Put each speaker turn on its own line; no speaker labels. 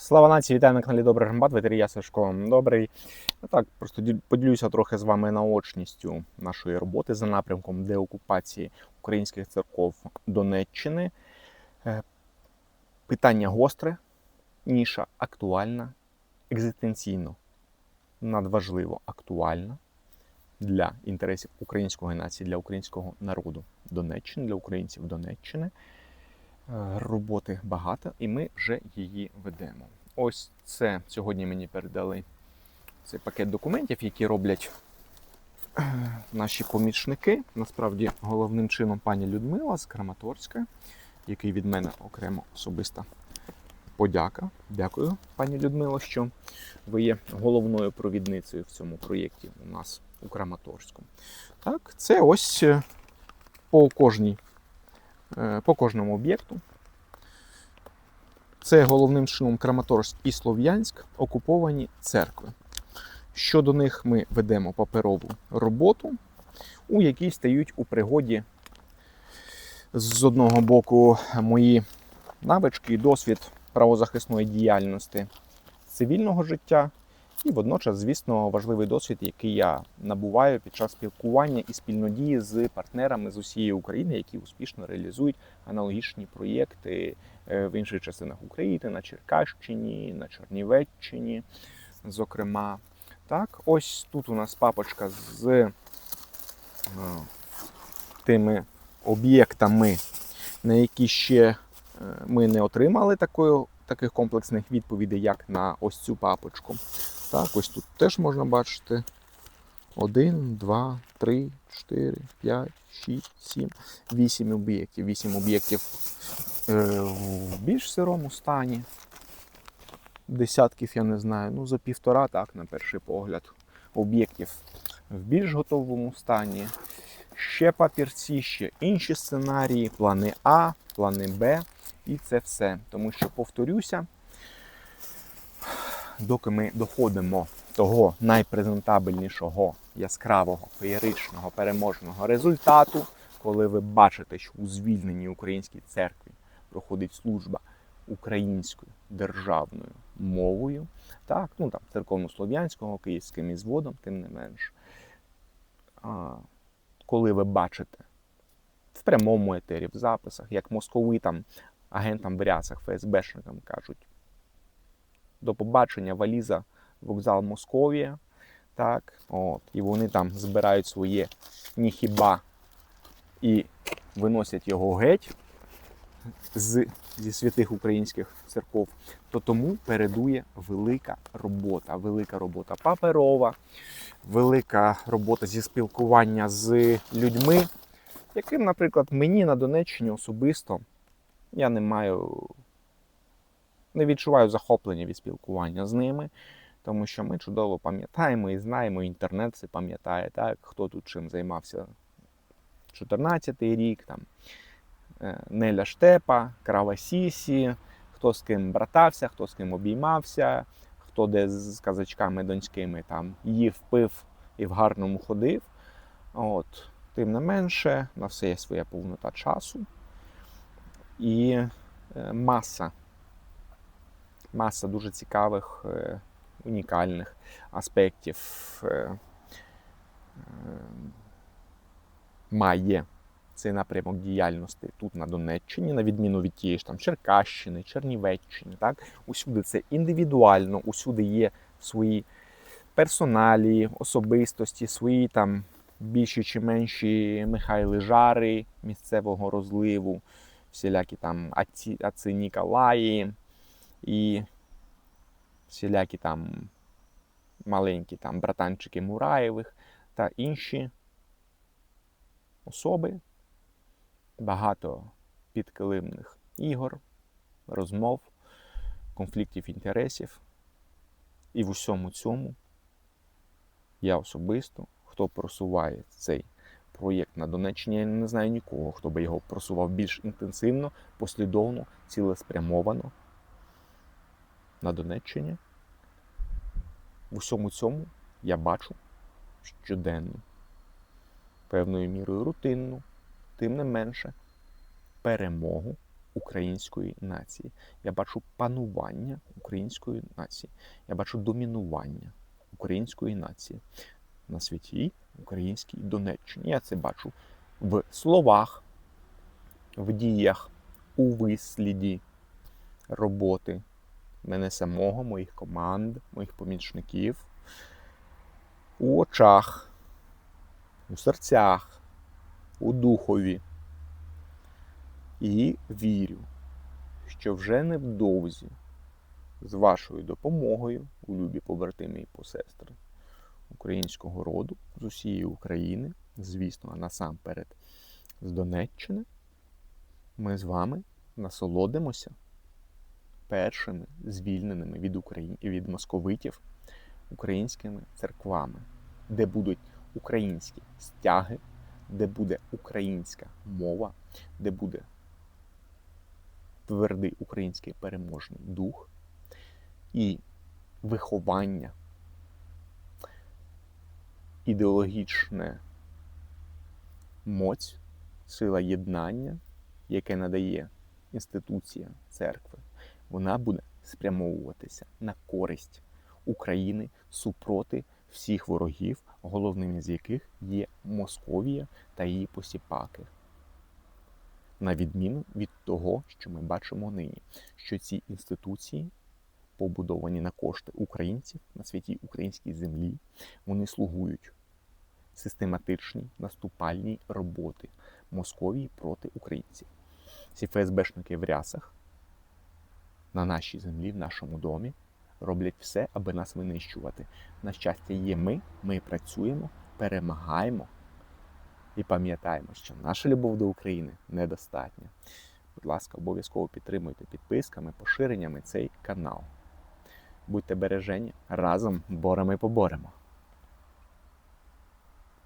Слава нації, вітаю на каналі Добрий Рембат, ветерія Сашко Добрий. Ну так, просто поділюся трохи з вами наочністю нашої роботи за напрямком деокупації українських церков Донеччини. Е, Питання гостре, ніша актуальна, екзистенційно надважливо актуальна для інтересів української нації, для українського народу Донеччини, для українців Донеччини. Е, Роботи багато, і ми вже її ведемо. Ось це сьогодні мені передали цей пакет документів, які роблять е, наші помічники. Насправді, головним чином пані Людмила з Краматорська, який від мене окремо особиста подяка. Дякую, пані Людмило, що ви є головною провідницею в цьому проєкті у нас у Краматорську. Так, це ось е, по кожній по кожному об'єкту. Це головним чином Краматорськ і Слов'янськ окуповані церкви. Щодо них ми ведемо паперову роботу, у якій стають у пригоді з одного боку мої навички і досвід правозахисної діяльності цивільного життя, і водночас, звісно, важливий досвід, який я набуваю під час спілкування і спільнодії з партнерами з усієї України, які успішно реалізують аналогічні проєкти е, в інших частинах України, на Черкащині, на Чернівеччині, зокрема. Так, ось тут у нас папочка з е, тими об'єктами, на які ще е, ми не отримали такої, таких комплексних відповідей, як на ось цю папочку. Так, ось тут теж можна бачити. 1, 2, 3, 4, 5, 6, 7, 8 об'єктів. 8 об'єктів е, в більш сирому стані. Десятків, я не знаю, ну за півтора, так, на перший погляд, об'єктів в більш готовому стані. Ще папірці, ще інші сценарії, плани А, плани Б. І це все. Тому що, повторюся, доки ми доходимо того найпрезентабельнішого, яскравого, феєричного, переможного результату, коли ви бачите, що у звільненій українській церкві проходить служба українською державною мовою, так, ну там церковно-слов'янського, київським ізводом, тим не менш. А, коли ви бачите в прямому етері, в записах, як московитам, агентам в рясах, ФСБшникам кажуть, до побачення валіза вокзал Московія. Так, от, і вони там збирають своє ніхіба і виносять його геть з, зі святих українських церков, то тому передує велика робота. Велика робота паперова, велика робота зі спілкування з людьми, яким, наприклад, мені на Донеччині особисто я не маю, не відчуваю захоплення від спілкування з ними, тому що ми чудово пам'ятаємо і знаємо, інтернет це пам'ятає, так, хто тут чим займався 14-й рік, там, е, Неля Штепа, Крава Сісі, хто з ким братався, хто з ким обіймався, хто де з казачками донськими там їв, пив і в гарному ходив. От. Тим не менше, на все є своя повнота часу і е, маса, маса дуже цікавих, е, унікальних аспектів е, має цей напрямок діяльності тут на Донеччині, на відміну від тієї ж там Черкащини, Чернівеччини. Так? Усюди це індивідуально, усюди є свої персоналі, особистості, свої там більші чи менші Михайли Жари місцевого розливу, всілякі там Аці, Аци Ніколаї і всілякі там маленькі там братанчики Мураєвих та інші особи, багато підкилимних ігор, розмов, конфліктів інтересів. І в усьому цьому я особисто, хто просуває цей проєкт на Донеччині, я не знаю нікого, хто би його просував більш інтенсивно, послідовно, цілеспрямовано на Донеччині. В усьому цьому я бачу щоденно, певною мірою рутинну, тим не менше, перемогу української нації. Я бачу панування української нації. Я бачу домінування української нації на святій українській Донеччині. Я це бачу в словах, в діях, у висліді роботи мене самого, моїх команд, моїх помічників, у очах, у серцях, у духові. І вірю, що вже невдовзі з вашою допомогою, у любі побратими і посестри українського роду з усієї України, звісно, а насамперед з Донеччини, ми з вами насолодимося першими звільненими від Украї... від московитів українськими церквами, де будуть українські стяги, де буде українська мова, де буде твердий український переможний дух і виховання, ідеологічне моць, сила єднання, яке надає інституція церкви, вона буде спрямовуватися на користь України супроти всіх ворогів, головними з яких є Московія та її посіпаки. На відміну від того, що ми бачимо нині, що ці інституції, побудовані на кошти українців на святій українській землі, вони слугують систематичній наступальній роботи Московії проти українців. Ці ФСБшники в рясах на нашій землі, в нашому домі, роблять все, аби нас винищувати. На щастя, є ми, ми працюємо, перемагаємо і пам'ятаємо, що наша любов до України недостатня. Будь ласка, обов'язково підтримуйте підписками, поширеннями цей канал. Будьте бережені, разом боремо і поборемо.